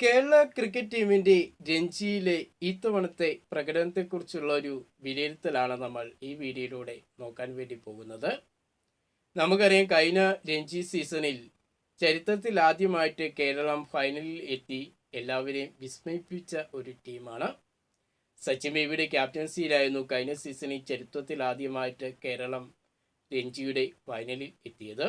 Kerala cricket ടീമിന്റെ രഞ്ജിയിലെ ഇത്തവണത്തെ പ്രകടനത്തെക്കുറിച്ചുള്ള ഒരു വിലയിരുത്തലാണ് നമ്മൾ ഈ വീഡിയോയിലൂടെ നോക്കാൻ വേണ്ടി പോകുന്നത്. നമുക്കറിയാം കഴിഞ്ഞ രഞ്ജി സീസണിൽ ചരിത്രത്തിൽ ആദ്യമായിട്ട് കേരളം ഫൈനലിൽ എത്തി. എല്ലാവരെയും വിസ്മയിപ്പിച്ച ഒരു ടീമാണ്. സച്ചിൻ ബേബിയുടെ ക്യാപ്റ്റൻസിയിലായിരുന്നു കഴിഞ്ഞ സീസണിൽ ചരിത്രത്തിൽ ആദ്യമായിട്ട് കേരളം രഞ്ജിയുടെ ഫൈനലിൽ എത്തിയത്.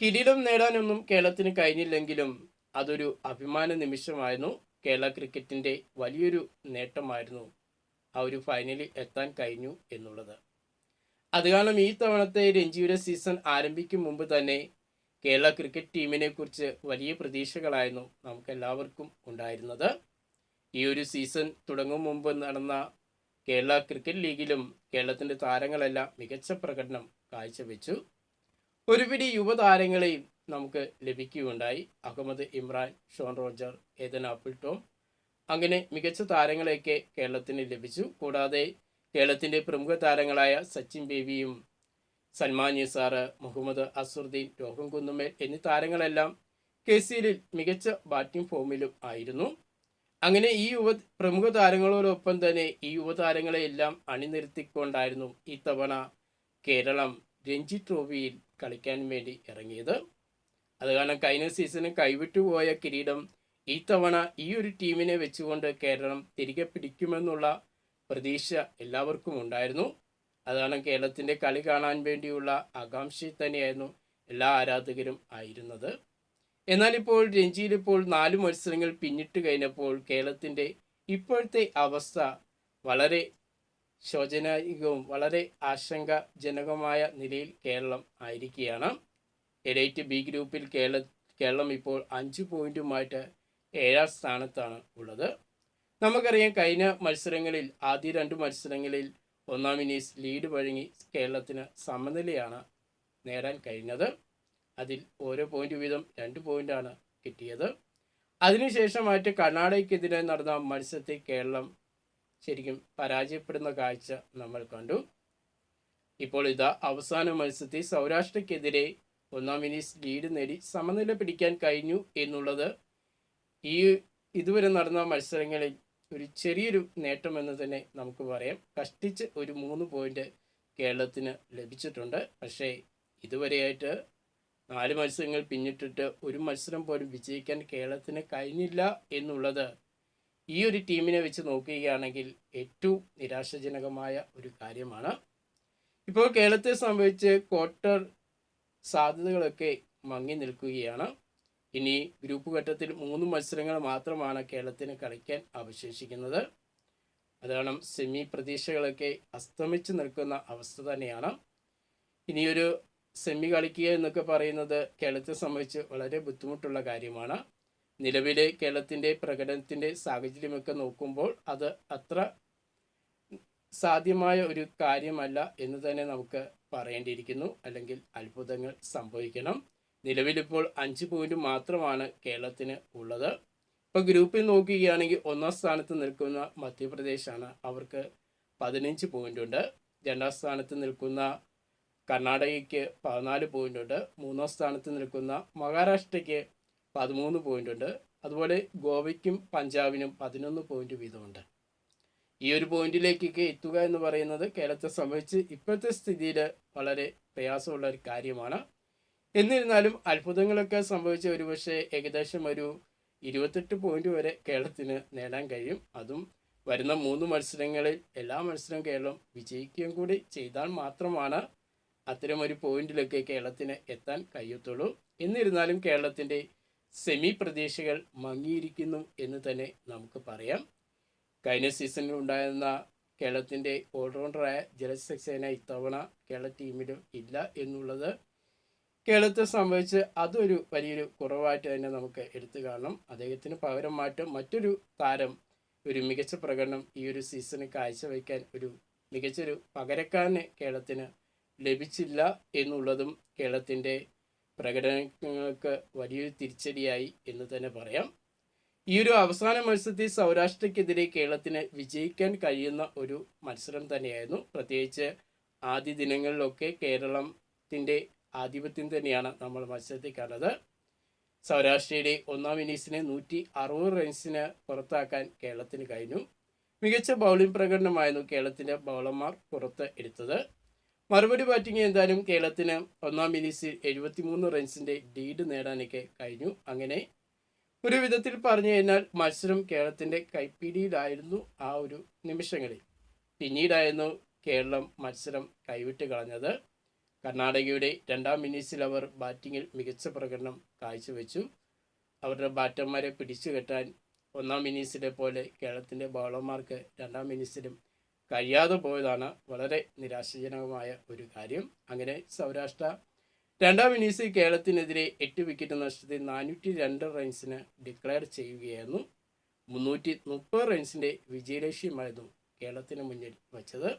കിരീടം നേടാനൊന്നും കേരളത്തിന് കഴിഞ്ഞില്ലെങ്കിലും അതൊരു അഭിമാന നിമിഷമായിരുന്നു. കേരള ക്രിക്കറ്റിന്റെ വലിയൊരു നേട്ടമായിരുന്നു ആ ഒരു ഫൈനലിൽ എത്താൻ കഴിഞ്ഞു എന്നുള്ളത്. അത് കാരണം ഈ തവണത്തെ രഞ്ജിയുടെ സീസൺ ആരംഭിക്കും മുമ്പ് തന്നെ കേരള ക്രിക്കറ്റ് ടീമിനെ കുറിച്ച് വലിയ പ്രതീക്ഷകളായിരുന്നു നമുക്ക് എല്ലാവർക്കും ഉണ്ടായിരുന്നത്. ഈ ഒരു സീസൺ തുടങ്ങും മുമ്പ് നടന്ന കേരള ക്രിക്കറ്റ് ലീഗിലും കേരളത്തിന്റെ താരങ്ങളെല്ലാം മികച്ച പ്രകടനം കാഴ്ചവെച്ചു. ഒരുപിടി യുവതാരങ്ങളെയും നമുക്ക് ലഭിക്കുകയുണ്ടായി. Ahammed Imran Shaun Roger Eden Apple Tom. അങ്ങനെ മികച്ച താരങ്ങളെയൊക്കെ കേരളത്തിന് ലഭിച്ചു. കൂടാതെ കേരളത്തിന്റെ പ്രമുഖ താരങ്ങളായ സച്ചിൻ ബേബിയും സൽമാൻ നിസാറ് മുഹമ്മദ് അസുറുദ്ദീൻ രോഹൻ കുന്നുമേൽ എന്നീ താരങ്ങളെല്ലാം കെ സി മികച്ച ബാറ്റിംഗ് ഫോമിലും ആയിരുന്നു. അങ്ങനെ ഈ യുവ പ്രമുഖ താരങ്ങളോടൊപ്പം തന്നെ ഈ യുവതാരങ്ങളെയെല്ലാം അണിനിരത്തിക്കൊണ്ടായിരുന്നു ഇത്തവണ തവണ കേരളം രഞ്ജി ട്രോഫിയിൽ കളിക്കാൻ വേണ്ടി ഇറങ്ങിയത്. അത് കാരണം കഴിഞ്ഞ സീസണിൽ കൈവിട്ടുപോയ കിരീടം ഈ തവണ ഈ ഒരു ടീമിനെ വെച്ചുകൊണ്ട് കേരളം തിരികെ പിടിക്കുമെന്നുള്ള പ്രതീക്ഷ എല്ലാവർക്കും ഉണ്ടായിരുന്നു. അതാണ് കേരളത്തിന്റെ കളി കാണാൻ വേണ്ടിയുള്ള ആകാംക്ഷ തന്നെയായിരുന്നു എല്ലാ ആരാധകരും ആയിരുന്നത്. എന്നാൽ ഇപ്പോൾ രഞ്ജിയിൽ ഇപ്പോൾ നാല് മത്സരങ്ങൾ പിന്നിട്ട് കഴിഞ്ഞപ്പോൾ കേരളത്തിന്റെ ഇപ്പോഴത്തെ അവസ്ഥ വളരെ ശോചനായികവും വളരെ ആശങ്കജനകമായ നിലയിൽ കേരളം ആയിരിക്കുകയാണ്. എലൈറ്റ് ബി ഗ്രൂപ്പിൽ കേരള കേരളം ഇപ്പോൾ അഞ്ച് പോയിന്റുമായിട്ട് ഏഴാം സ്ഥാനത്താണ് ഉള്ളത്. നമുക്കറിയാം കഴിഞ്ഞ മത്സരങ്ങളിൽ ആദ്യ രണ്ട് മത്സരങ്ങളിൽ ഒന്നാം ഇന്നീസ് ലീഡ് വഴങ്ങി കേരളത്തിന് സമനിലയാണ് നേടാൻ കഴിഞ്ഞത്. അതിൽ ഓരോ പോയിന്റ് വീതം രണ്ട് പോയിന്റാണ് കിട്ടിയത്. അതിനുശേഷമായിട്ട് കർണാടകയ്ക്കെതിരെ നടന്ന മത്സരത്തിൽ കേരളം ശരിക്കും പരാജയപ്പെടുന്ന കാഴ്ച നമ്മൾ കണ്ടു. ഇപ്പോൾ ഇതാ അവസാന മത്സരത്തിൽ സൗരാഷ്ട്രയ്ക്കെതിരെ ഒന്നാം ഇന്നീസ് ലീഡ് നേടി സമനില പിടിക്കാൻ കഴിഞ്ഞു എന്നുള്ളത് ഈ ഇതുവരെ നടന്ന മത്സരങ്ങളിൽ ഒരു ചെറിയൊരു നേട്ടമെന്ന് തന്നെ നമുക്ക് പറയാം. കഷ്ടിച്ച് ഒരു മൂന്ന് പോയിന്റ് കേരളത്തിന് ലഭിച്ചിട്ടുണ്ട്. പക്ഷേ ഇതുവരെയായിട്ട് നാല് മത്സരങ്ങൾ പിന്നിട്ടിട്ട് ഒരു മത്സരം പോലും വിജയിക്കാൻ കേരളത്തിന് കഴിഞ്ഞില്ല എന്നുള്ളത് ഈ ഒരു ടീമിനെ വെച്ച് നോക്കുകയാണെങ്കിൽ ഏറ്റവും നിരാശാജനകമായ ഒരു കാര്യമാണ്. ഇപ്പോൾ കേരളത്തെ സംബന്ധിച്ച് ക്വാർട്ടർ സാധ്യതകളൊക്കെ മങ്ങി നിൽക്കുകയാണ്. ഇനി ഗ്രൂപ്പ് ഘട്ടത്തിൽ മൂന്ന് മത്സരങ്ങൾ മാത്രമാണ് കേരളത്തിന് കളിക്കാൻ അവശേഷിക്കുന്നത്. അതാണ് സെമി പ്രതീക്ഷകളൊക്കെ അസ്തമിച്ച് നിൽക്കുന്ന അവസ്ഥ തന്നെയാണ്. ഇനിയൊരു സെമി കളിക്കുക എന്നൊക്കെ പറയുന്നത് കേരളത്തെ സംബന്ധിച്ച് വളരെ ബുദ്ധിമുട്ടുള്ള കാര്യമാണ്. നിലവിലെ കേരളത്തിന്റെ പ്രകടനത്തിന്റെ സാഹചര്യമൊക്കെ നോക്കുമ്പോൾ അത് അത്ര സാധ്യമായ ഒരു കാര്യമല്ല എന്ന് തന്നെ നമുക്ക് പറയേണ്ടിയിരിക്കുന്നു. അല്ലെങ്കിൽ അത്ഭുതങ്ങൾ സംഭവിക്കണം. നിലവിലിപ്പോൾ അഞ്ച് പോയിന്റ് മാത്രമാണ് കേരളത്തിന് ഉള്ളത്. ഇപ്പോൾ ഗ്രൂപ്പിൽ നോക്കുകയാണെങ്കിൽ ഒന്നാം സ്ഥാനത്ത് നിൽക്കുന്ന മധ്യപ്രദേശാണ്. അവർക്ക് പതിനഞ്ച് പോയിന്റ് ഉണ്ട്. രണ്ടാം സ്ഥാനത്ത് നിൽക്കുന്ന കർണാടകയ്ക്ക് പതിനാല് പോയിന്റ് ഉണ്ട്. മൂന്നാം സ്ഥാനത്ത് നിൽക്കുന്ന മഹാരാഷ്ട്രയ്ക്ക് പതിമൂന്ന് പോയിന്റ് ഉണ്ട് അതുപോലെ ഗോവയ്ക്കും പഞ്ചാബിനും പതിനൊന്ന് പോയിന്റ് വീതമുണ്ട്. ഈ ഒരു പോയിന്റിലേക്കൊക്കെ എത്തുക എന്ന് പറയുന്നത് കേരളത്തെ സംബന്ധിച്ച് ഇപ്പോഴത്തെ സ്ഥിതിയിൽ വളരെ പ്രയാസമുള്ള ഒരു കാര്യമാണ്. എന്നിരുന്നാലും അത്ഭുതങ്ങളൊക്കെ സംഭവിച്ച ഒരുപക്ഷെ ഏകദേശം ഒരു ഇരുപത്തെട്ട് പോയിന്റ് വരെ കേരളത്തിന് നേടാൻ കഴിയും. അതും വരുന്ന മൂന്ന് മത്സരങ്ങളിൽ എല്ലാ മത്സരവും കേരളം വിജയിക്കുകയും കൂടി ചെയ്താൽ മാത്രമാണ് അത്തരം ഒരു പോയിന്റിലൊക്കെ കേരളത്തിന് എത്താൻ കഴിയത്തുള്ളൂ. എന്നിരുന്നാലും കേരളത്തിന്റെ സെമി പ്രതീക്ഷകൾ മങ്ങിയിരിക്കുന്നു എന്ന് തന്നെ നമുക്ക് പറയാം. കഴിഞ്ഞ സീസണിൽ ഉണ്ടായിരുന്ന കേരളത്തിന്റെ ഓൾറൗണ്ടറായ ജലജ് സക്സേന ഇത്തവണ കേരള ടീമിലും ഇല്ല എന്നുള്ളത് കേരളത്തെ സംബന്ധിച്ച് അതൊരു വലിയൊരു കുറവായിട്ട് തന്നെ നമുക്ക് എടുത്തു കാണണം. അദ്ദേഹത്തിന് പകരം മാറ്റം മറ്റൊരു താരം ഒരു മികച്ച പ്രകടനം ഈ ഒരു സീസണിൽ കാഴ്ചവെക്കാൻ ഒരു മികച്ചൊരു പകരക്കാരനെ കേരളത്തിന് ലഭിച്ചില്ല എന്നുള്ളതും കേരളത്തിന്റെ പ്രകടനങ്ങൾക്ക് വലിയൊരു തിരിച്ചടിയായി എന്ന് തന്നെ പറയാം. ഈ ഒരു അവസാന മത്സരത്തിൽ സൗരാഷ്ട്രയ്ക്കെതിരെ കേരളത്തിന് വിജയിക്കാൻ കഴിയുന്ന ഒരു മത്സരം തന്നെയായിരുന്നു. പ്രത്യേകിച്ച് ആദ്യ ദിനങ്ങളിലൊക്കെ കേരളത്തിന്റെ ആധിപത്യം തന്നെയാണ് നമ്മൾ മത്സരത്തിൽ കണ്ടത്. സൗരാഷ്ട്രയുടെ ഒന്നാം ഇന്നിങ്സിനെ നൂറ്റി അറുപത് റൺസിന് പുറത്താക്കാൻ കേരളത്തിന് കഴിഞ്ഞു. മികച്ച ബൗളിംഗ് പ്രകടനമായിരുന്നു കേരളത്തിന്റെ ബൗളർമാർ പുറത്ത് എടുത്തത്. മറുപടി ബാറ്റിംഗ് എന്തായാലും കേരളത്തിന് ഒന്നാം ഇന്നീംസിൽ എഴുപത്തിമൂന്ന് റൺസിന്റെ ലീഡ് നേടാനൊക്കെ കഴിഞ്ഞു. അങ്ങനെ ഒരു വിധത്തിൽ പറഞ്ഞു കഴിഞ്ഞാൽ മത്സരം കേരളത്തിന്റെ കൈപ്പിടിയിലായിരുന്നു ആ ഒരു നിമിഷങ്ങളിൽ. പിന്നീടായിരുന്നു കേരളം മത്സരം കൈവിട്ട് കളഞ്ഞത്. കർണാടകയുടെ രണ്ടാം ഇന്നിംഗ്സിൽ അവർ ബാറ്റിങ്ങിൽ മികച്ച പ്രകടനം കാഴ്ചവെച്ചു. അവരുടെ ബാറ്റർമാരെ പിടിച്ചു കെട്ടാൻ ഒന്നാം ഇന്നിംഗ്സിലെ പോലെ കേരളത്തിന്റെ ബൗളർമാർക്ക് രണ്ടാം ഇന്നീംസിലും കഴിയാതെ പോയതാണ് വളരെ നിരാശജനകമായ ഒരു കാര്യം. അങ്ങനെ സൗരാഷ്ട്ര രണ്ടാം ഇന്നിങ്സിൽ കേരളത്തിനെതിരെ എട്ട് വിക്കറ്റ് നഷ്ടത്തിൽ നാനൂറ്റി രണ്ട് റൺസിന് ഡിക്ലെയർ ചെയ്യുകയായിരുന്നു. മുന്നൂറ്റി മുപ്പത് റൺസിന്റെ വിജയലക്ഷ്യമായിരുന്നു കേരളത്തിന് മുന്നിൽ വച്ചത്.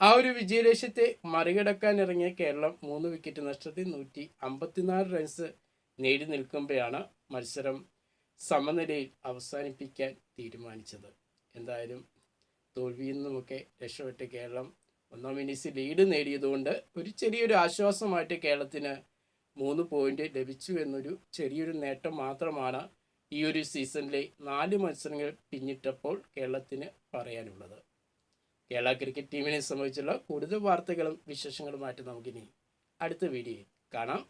ആ ഒരു വിജയലക്ഷ്യത്തെ മറികടക്കാൻ ഇറങ്ങിയ കേരളം മൂന്ന് വിക്കറ്റ് നഷ്ടത്തിൽ നൂറ്റി അമ്പത്തിനാല് റൺസ് നേടി നിൽക്കുമ്പോഴാണ് മത്സരം സമനിലയിൽ അവസാനിപ്പിക്കാൻ തീരുമാനിച്ചത്. എന്തായാലും തോൽവിയിൽ നിന്നുമൊക്കെ രക്ഷപ്പെട്ട് കേരളം ഒന്നാം ഇന്നിങ്സ് ലീഡ് നേടിയതുകൊണ്ട് ഒരു ചെറിയൊരു ആശ്വാസമായിട്ട് കേരളത്തിന് മൂന്ന് പോയിന്റ് ലഭിച്ചു എന്നൊരു ചെറിയൊരു നേട്ടം മാത്രമാണ് ഈ ഒരു സീസണിലെ നാല് മത്സരങ്ങൾ പിന്നിട്ടപ്പോൾ കേരളത്തിന് പറയാനുള്ളത്. കേരള ക്രിക്കറ്റ് ടീമിനെ സംബന്ധിച്ചുള്ള കൂടുതൽ വാർത്തകളും വിശേഷങ്ങളുമായിട്ട് നമുക്കിനി അടുത്ത വീഡിയോയിൽ കാണാം.